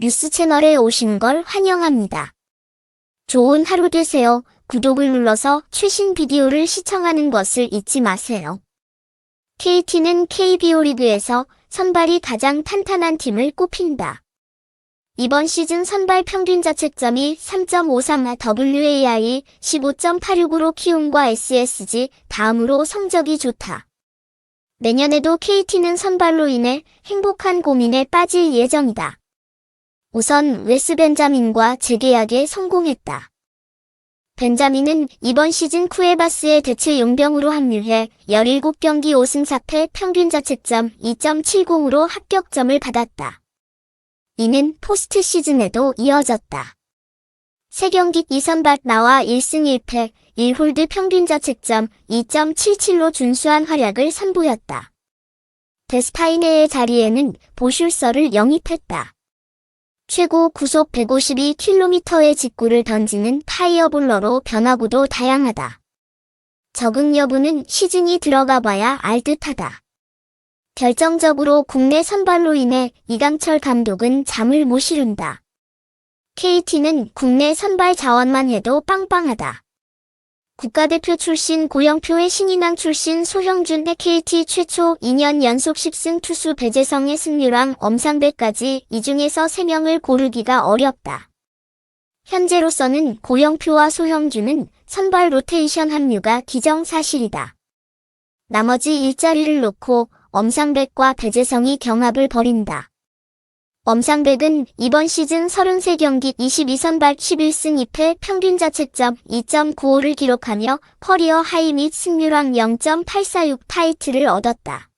뉴스 채널에 오신 걸 환영합니다. 좋은 하루 되세요. 구독을 눌러서 최신 비디오를 시청하는 것을 잊지 마세요. KT는 KBO 리그에서 선발이 가장 탄탄한 팀을 꼽힌다. 이번 시즌 선발 평균 자책점이 3.53 WAI 15.86으로 키움과 SSG 다음으로 성적이 좋다. 내년에도 KT는 선발로 인해 행복한 고민에 빠질 예정이다. 우선 웨스 벤자민과 재계약에 성공했다. 벤자민은 이번 시즌 쿠에바스의 대체 용병으로 합류해 17경기 5승 4패 평균 자책점 2.70으로 합격점을 받았다. 이는 포스트 시즌에도 이어졌다. 3경기 2선발 나와 1승 1패 1홀드 평균 자책점 2.77로 준수한 활약을 선보였다. 데스파이네의 자리에는 보슐서를 영입했다. 최고 구속 152km의 직구를 던지는 파이어볼러로 변화구도 다양하다. 적응 여부는 시즌이 들어가 봐야 알 듯하다. 결정적으로 국내 선발로 인해 이강철 감독은 잠을 못 이룬다. KT는 국내 선발 자원만 해도 빵빵하다. 국가대표 출신 고영표의 신인왕 출신 소형준의 KT 최초 2년 연속 10승 투수 배재성의 승률왕 엄상배까지 이 중에서 3명을 고르기가 어렵다. 현재로서는 고영표와 소형준은 선발 로테이션 합류가 기정사실이다. 나머지 일자리를 놓고 엄상백과 배재성이 경합을 벌인다. 엄상백은 이번 시즌 33경기 22선발 11승 2패 평균 자책점 2.95를 기록하며 커리어 하이 및 승률왕 0.846 타이틀을 얻었다.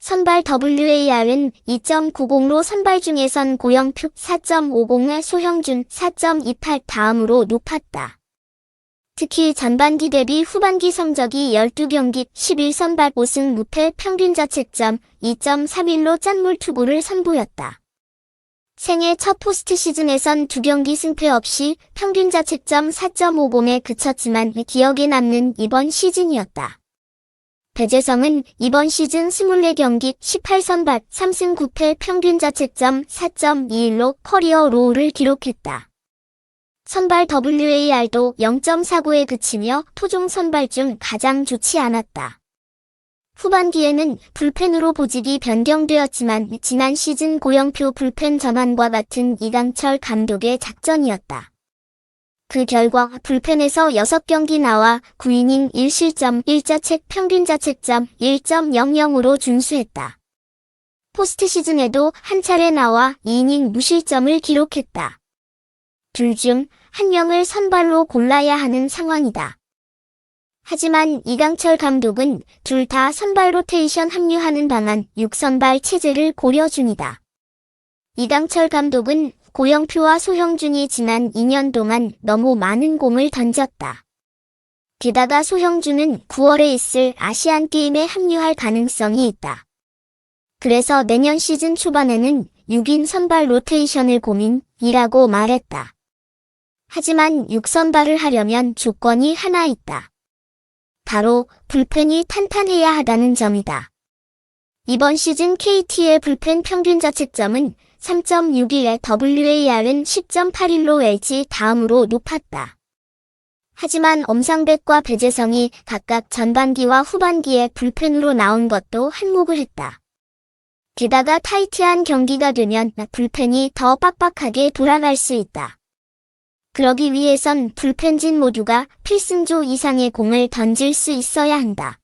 선발 WAR은 2.90로 선발 중에선 고영표 4.50의 소형준 4.28 다음으로 높았다. 특히 전반기 대비 후반기 성적이 12경기 11선발 5승 무패 평균 자책점 2.31로 짠물 투구를 선보였다. 생애 첫 포스트 시즌에선 두 경기 승패 없이 평균 자책점 4.50에 그쳤지만 기억에 남는 이번 시즌이었다. 배재성은 이번 시즌 24경기 18선발 3승 9패 평균 자책점 4.21로 커리어 로우를 기록했다. 선발 WAR도 0.49에 그치며 토종 선발 중 가장 좋지 않았다. 후반기에는 불펜으로 보직이 변경되었지만 지난 시즌 고영표 불펜 전환과 같은 이강철 감독의 작전이었다. 그 결과 불펜에서 6경기 나와 9이닝 1실점 1자책 평균 자책점 1.00으로 준수했다. 포스트 시즌에도 한 차례 나와 2이닝 무실점을 기록했다. 둘 중 한 명을 선발로 골라야 하는 상황이다. 하지만 이강철 감독은 둘 다 선발 로테이션 합류하는 방안 6선발 체제를 고려 중이다. 이강철 감독은 고영표와 소형준이 지난 2년 동안 너무 많은 공을 던졌다. 게다가 소형준은 9월에 있을 아시안 게임에 합류할 가능성이 있다. 그래서 내년 시즌 초반에는 6인 선발 로테이션을 고민이라고 말했다. 하지만 6선발을 하려면 조건이 하나 있다. 바로 불펜이 탄탄해야 하다는 점이다. 이번 시즌 KT의 불펜 평균 자책점은 3.61에 WAR은 10.81로 LG 다음으로 높았다. 하지만 엄상백과 배재성이 각각 전반기와 후반기에 불펜으로 나온 것도 한몫을 했다. 게다가 타이트한 경기가 되면 불펜이 더 빡빡하게 돌아갈 수 있다. 그러기 위해선 불펜진 모두가 필승조 이상의 공을 던질 수 있어야 한다.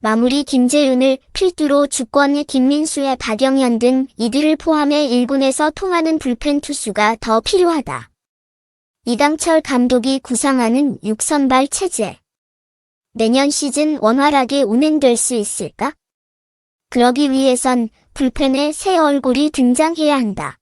마무리 김재윤을 필두로 주권의 김민수의 박영현 등 이들을 포함해 1군에서 통하는 불펜 투수가 더 필요하다. 이강철 감독이 구상하는 6선발 체제. 내년 시즌 원활하게 운행될 수 있을까? 그러기 위해선 불펜에 새 얼굴이 등장해야 한다.